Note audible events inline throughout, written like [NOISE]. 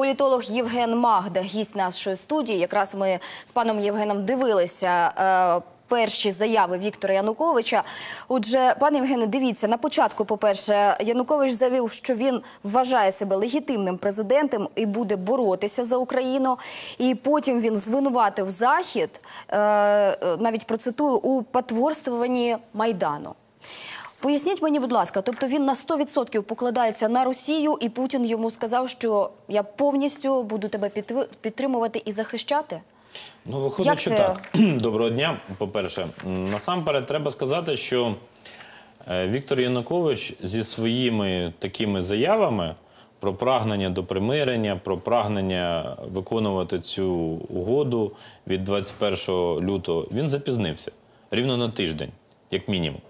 політолог Євген Магда, гість нашої студії. Якраз ми з паном Євгеном дивилися. е, Перші заяви Віктора Януковича. Отже, пане Євгене, дивіться на початку. По перше, Янукович заявив, що він вважає себе легітимним президентом і буде боротися за Україну. І потім він звинуватив захід, е, е, навіть процитую у потворствуванні майдану. Поясніть мені, будь ласка, тобто він на 100% покладається на Росію, і Путін йому сказав, що я повністю буду тебе підтримувати і захищати? Ну, виходить, Як що це? так. [CLEARS THROAT] Доброго дня. По-перше, насамперед треба сказати, що е, Віктор Янукович зі своїми такими заявами про прагнення до примирення, про прагнення виконувати цю угоду від 21 лютого, він запізнився рівно на тиждень, як мінімум.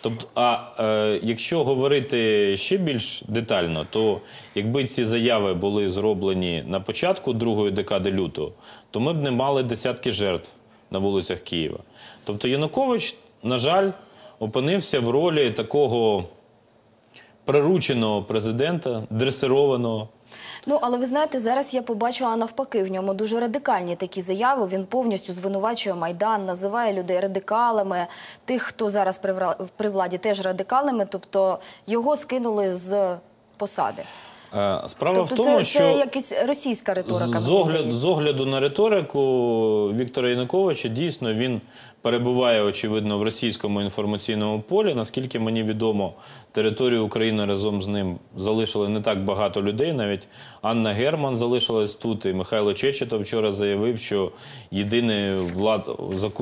Тобто, а е, якщо говорити ще більш детально, то якби ці заяви були зроблені на початку другої декади лютого, то ми б не мали десятки жертв на вулицях Києва. Тобто Янукович, на жаль, опинився в ролі такого прирученого президента, дресированого. Ну, але ви знаєте, зараз я побачила навпаки в ньому дуже радикальні такі заяви. Він повністю звинувачує Майдан, називає людей радикалами. Тих, хто зараз при владі, теж радикалами. Тобто його скинули з посади. Е, Справа Тобто в тому, це, що це якась російська риторика. З огляду, з огляду на риторику Віктора Януковича, дійсно він перебуває, очевидно, в російському інформаційному полі. Наскільки мені відомо, територію України разом з ним залишили не так багато людей. Навіть Анна Герман залишилась тут, і Михайло Чечетов вчора заявив, що єдиною влад...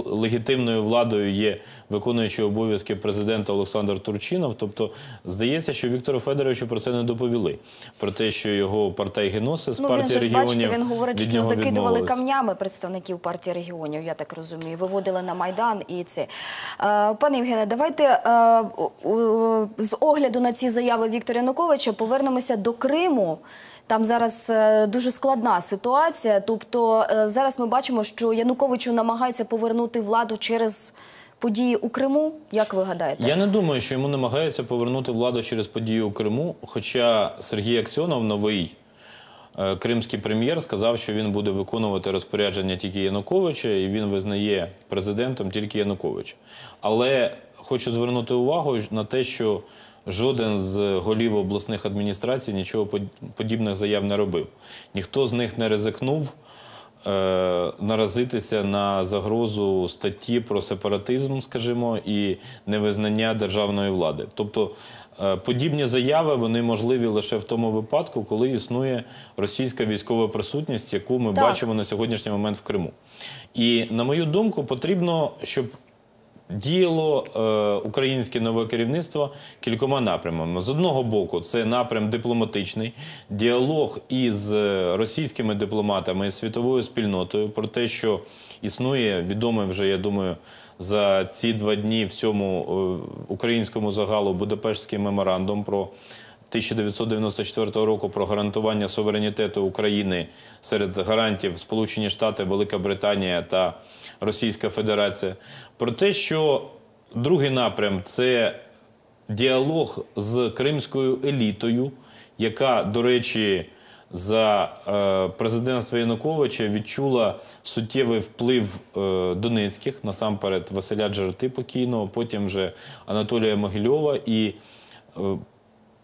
легітимною владою є виконуючий обов'язки президента Олександр Турчинов. Тобто, здається, що Віктору Федоровичу про це не доповіли. Про те, що його партайгеноси з Ну, він партії регіонів бачите, він говорить, від що закидували камнями представників партії регіонів, я так розумію, виводили на Майдан і це. Пане Євгене, давайте е, з огляду на ці заяви Віктора Януковича повернемося до Криму. Там зараз е, дуже складна ситуація. Тобто е, зараз ми бачимо, що Януковичу намагаються повернути владу через події у Криму. Як ви гадаєте? Я не думаю, що йому намагаються повернути владу через події у Криму. Хоча Сергій Аксьонов, новий кримський прем'єр, сказав, що він буде виконувати розпорядження тільки Януковича, і він визнає президентом тільки Януковича. Але хочу звернути увагу на те, що жоден з голів обласних адміністрацій нічого под- подібних заяв не робив. Ніхто з них не ризикнув е, наразитися на загрозу статті про сепаратизм, скажімо, і невизнання державної влади. Тобто е, подібні заяви вони можливі лише в тому випадку, коли існує російська військова присутність, яку ми Так. бачимо на сьогоднішній момент в Криму. І на мою думку, потрібно, щоб діяло е, українське нове керівництво кількома напрямами. З одного боку, це напрям дипломатичний, діалог із е, російськими дипломатами і світовою спільнотою про те, що існує відомий вже, я думаю, за ці два дні всьому е, українському загалу Будапештський меморандум про 1994 року про гарантування суверенітету України серед гарантів Сполучені Штати, Велика Британія та Російська Федерація. Про те, що другий напрям це діалог з кримською елітою, яка, до речі, за е, президентства Януковича відчула суттєвий вплив е, Донецьких, насамперед Василя Джерти покійного, потім вже Анатолія Могильова і е,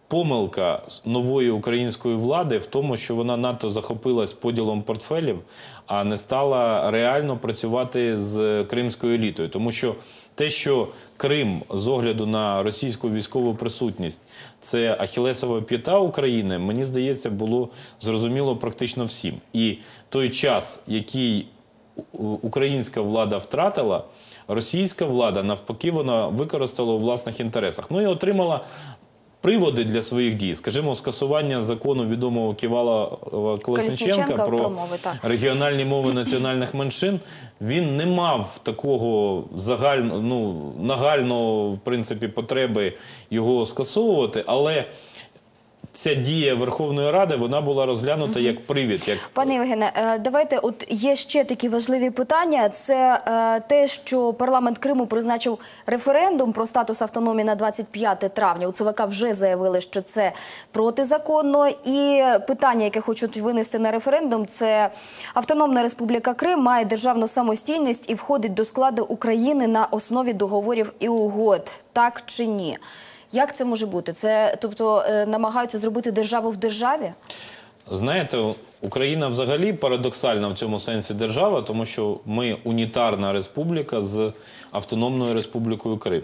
помилка нової української влади в тому, що вона надто захопилась поділом портфелів, а не стала реально працювати з кримською елітою. Тому що те, що Крим з огляду на російську військову присутність це Ахілесова п'ята України, мені здається, було зрозуміло практично всім. І той час, який українська влада втратила, російська влада навпаки вона використала у власних інтересах. Ну і отримала приводи для своїх дій, скажімо, скасування закону відомого Ківала Колесниченка про про мови, регіональні мови національних меншин. Він не мав такого загально, ну, нагального в принципі потреби його скасовувати, але ця дія Верховної Ради вона була розглянута як привід, як Пане Євгене, е, давайте от є ще такі важливі питання. Це е, те, що парламент Криму призначив референдум про статус автономії на 25 травня. У ЦВК вже заявили, що це протизаконно. І питання, яке хочуть винести на референдум, це Автономна Республіка Крим має державну самостійність і входить до складу України на основі договорів і угод. Так чи ні? Як це може бути? Це тобто е, намагаються зробити державу в державі? Знаєте, Україна взагалі парадоксальна в цьому сенсі держава, тому що ми унітарна республіка з Автономною Республікою Крим.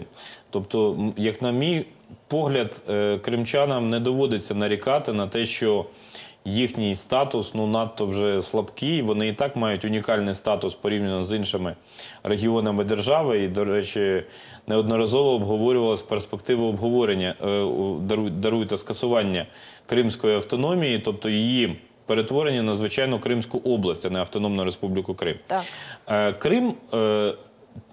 Тобто, як на мій погляд, е, кримчанам не доводиться нарікати на те, що їхній статус ну надто вже слабкий. Вони і так мають унікальний статус порівняно з іншими регіонами держави. І, до речі, неодноразово обговорювалась перспектива обговорення е, даруйте скасування Кримської автономії, тобто її перетворення на звичайну Кримську область, а не Автономну Республіку Крим. Так. Е, Крим. е,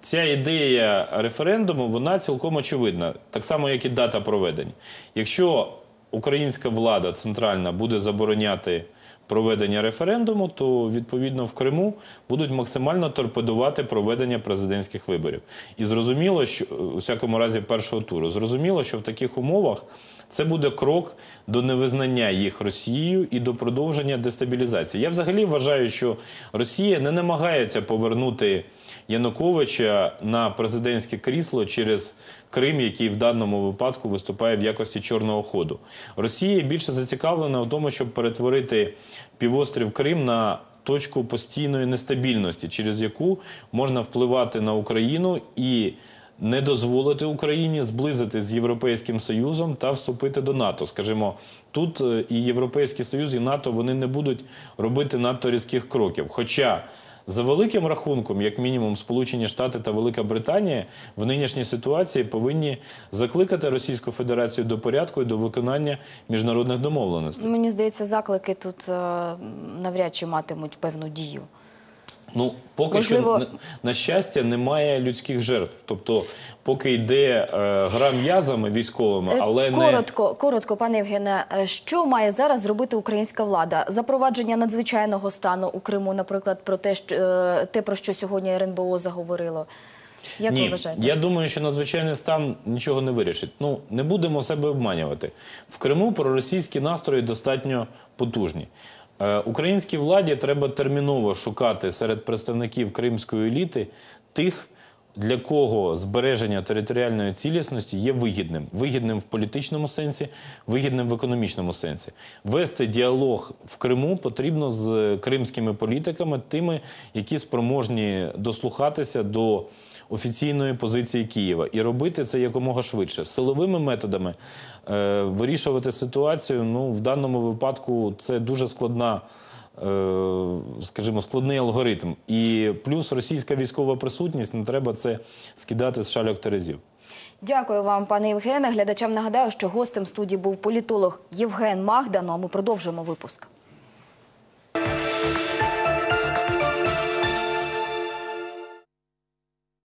Ця ідея референдуму вона цілком очевидна, так само як і дата проведення. Якщо українська влада центральна буде забороняти проведення референдуму, то відповідно в Криму будуть максимально торпедувати проведення президентських виборів. І зрозуміло, що у всякому разі першого туру, зрозуміло, що в таких умовах це буде крок до невизнання їх Росією і до продовження дестабілізації. Я взагалі вважаю, що Росія не намагається повернути Януковича на президентське крісло через Крим, який в даному випадку виступає в якості чорного ходу. Росія більше зацікавлена в тому, щоб перетворити півострів Крим на точку постійної нестабільності, через яку можна впливати на Україну і не дозволити Україні зблизити з Європейським Союзом та вступити до НАТО. Скажімо, тут е, і Європейський Союз, і НАТО вони не будуть робити надто різких кроків. Хоча за великим рахунком, як мінімум, Сполучені Штати та Велика Британія в нинішній ситуації повинні закликати Російську Федерацію до порядку і до виконання міжнародних домовленостей. Мені здається, заклики тут е, навряд чи матимуть певну дію. Ну, поки Можливо- що, на, на щастя, немає людських жертв. Тобто, поки йде е, гра м'язами військовими, Е, але не коротко, коротко, пане Євгене, е, що має зараз зробити українська влада? Запровадження надзвичайного стану у Криму, наприклад, про те, що е, те, про що сьогодні РНБО заговорило. Як ви Ні, вважаєте? я думаю, що надзвичайний стан нічого не вирішить. Ну не будемо себе обманювати. В Криму проросійські настрої достатньо потужні. Е, українській владі треба терміново шукати серед представників кримської еліти тих, для кого збереження територіальної цілісності є вигідним. Вигідним в політичному сенсі, вигідним в економічному сенсі. Вести діалог в Криму потрібно з кримськими політиками, тими, які спроможні дослухатися до офіційної позиції Києва і робити це якомога швидше. Силовими методами е, вирішувати ситуацію. Ну, в даному випадку це дуже складна. е, Скажімо, складний алгоритм. І плюс російська військова присутність не треба це скидати з шальок терезів. Дякую вам, пане Євгене. Глядачам нагадаю, що гостем студії був політолог Євген Магдан. Ну, а ми продовжуємо випуск.